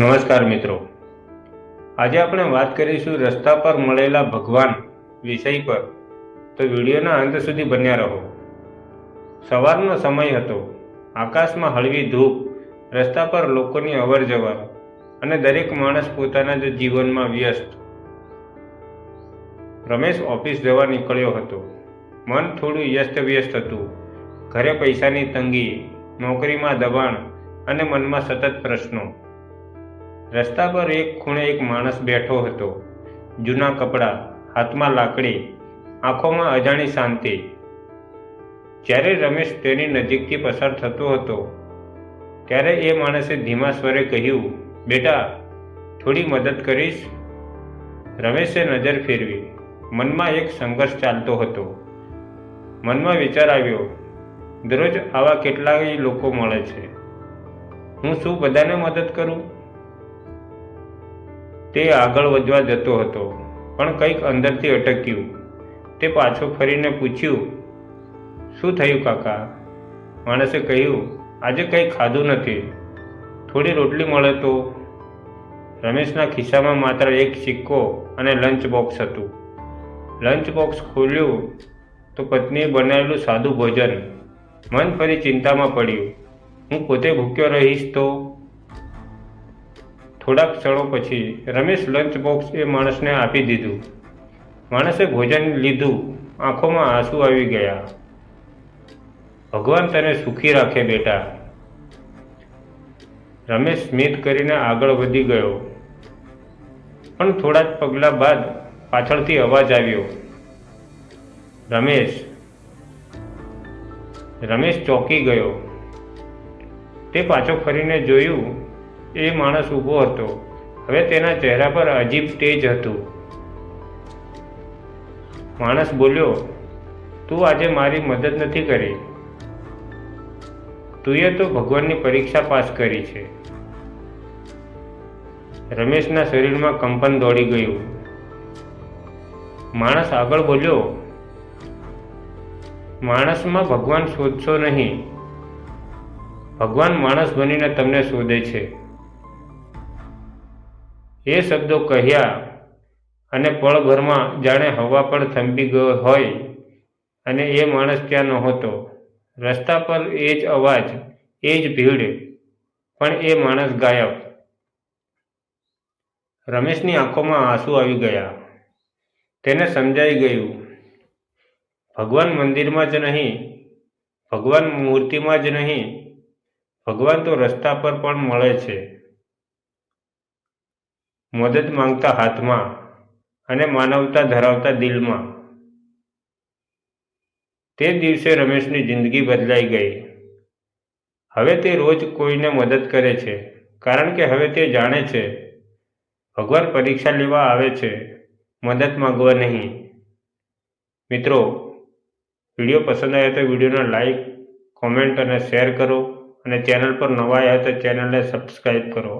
નમસ્કાર મિત્રો. આજે આપણે વાત કરીશું રસ્તા પર મળેલા ભગવાન વિષય પર. તો વિડીયોના અંત સુધી બન્યા રહો. સવારનો સમય હતો. આકાશમાં હળવી ધૂપ, રસ્તા પર લોકોની અવર જવર અને દરેક માણસ પોતાના જ જીવનમાં વ્યસ્ત. રમેશ ઓફિસ જવા નીકળ્યો હતો. મન થોડું વ્યસ્ત વ્યસ્ત હતું. ઘરે પૈસાની તંગી, નોકરીમાં દબાણ અને મનમાં સતત પ્રશ્નો. રસ્તા પર એક ખૂણે એક માણસ બેઠો હતો. જૂના કપડાં, હાથમાં લાકડી, આંખોમાં અજાણી શાંતિ. જ્યારે રમેશ તેની નજીકથી પસાર થતો હતો, ત્યારે એ માણસે ધીમા સ્વરે કહ્યું, બેટા, થોડી મદદ કરીશ? રમેશે નજર ફેરવી. મનમાં એક સંઘર્ષ ચાલતો હતો. મનમાં વિચાર આવ્યો, દરરોજ આવા કેટલાય લોકો મળે છે. હું શું બધાને મદદ કરું? તે આગળ વધવા જતો હતો, પણ કંઈક અંદરથી અટક્યું. તે પાછો ફરીને પૂછ્યું, શું થયું કાકા? માણસે કહ્યું, આજે કંઈ ખાધું નથી. થોડી રોટલી મળે તો. રમેશના ખિસ્સામાં માત્ર એક સિક્કો અને લંચ બોક્સ હતું. લંચ બોક્સ ખોલ્યું તો પત્નીએ બનાવેલું સાદું ભોજન. મન ફરી ચિંતામાં પડ્યું. હું પોતે ભૂખ્યો રહીશ તો? થોડાક ક્ષણો પછી રમેશ લંચ બોક્સ એ માણસને આપી દીધું. માણસે ભોજન લીધું. આંખોમાં આંસુ આવી ગયા. ભગવાન તને સુખી રાખે બેટા. રમેશ સ્મિત કરીને આગળ વધી ગયો. પણ થોડા જ પગલાં બાદ પાછળથી અવાજ આવ્યો. રમેશ. રમેશ ચોંકી ગયો. તે પાછો ફરીને જોયું એ માણસ ઊભો હતો. હવે તેના ચહેરા પર અજીબ તેજ હતું. માણસ બોલ્યો, તું આજે મારી મદદ નથી કરી. તુંએ તો ભગવાનની પરીક્ષા પાસ કરી છે. રમેશના શરીરમાં કંપન દોડી ગયું. માણસ આગળ બોલ્યો, માણસમાં ભગવાન શોધશો નહીં. ભગવાન માણસ બનીને તમને શોધે છે. એ શબ્દો કહ્યા અને પળભરમાં જાણે હવા પર થંભી ગયો હોય અને એ માણસ ત્યાં નહોતો. રસ્તા પર એ જ અવાજ, એ જ ભીડ, પણ એ માણસ ગાયબ. રમેશની આંખોમાં આંસુ આવી ગયા. તેને સમજાઈ ગયું, ભગવાન મંદિરમાં જ નહીં, ભગવાન મૂર્તિમાં જ નહીં, ભગવાન તો રસ્તા પર પણ મળે છે. મદદ માંગતા હાથમાં અને માનવતા ધરાવતા દિલમાં. તે દિવસે રમેશની જિંદગી બદલાઈ ગઈ. હવે તે રોજ કોઈને મદદ કરે છે, કારણ કે હવે તે જાણે છે, ભગવાન પરીક્ષા લેવા આવે છે, મદદ માંગવા નહીં. મિત્રો, વીડિયો પસંદ આવ્યો તો વિડીયોને લાઈક, કોમેન્ટ અને શેર કરો અને ચેનલ પર નવા આવ્યા તો ચેનલને સબસ્ક્રાઈબ કરો.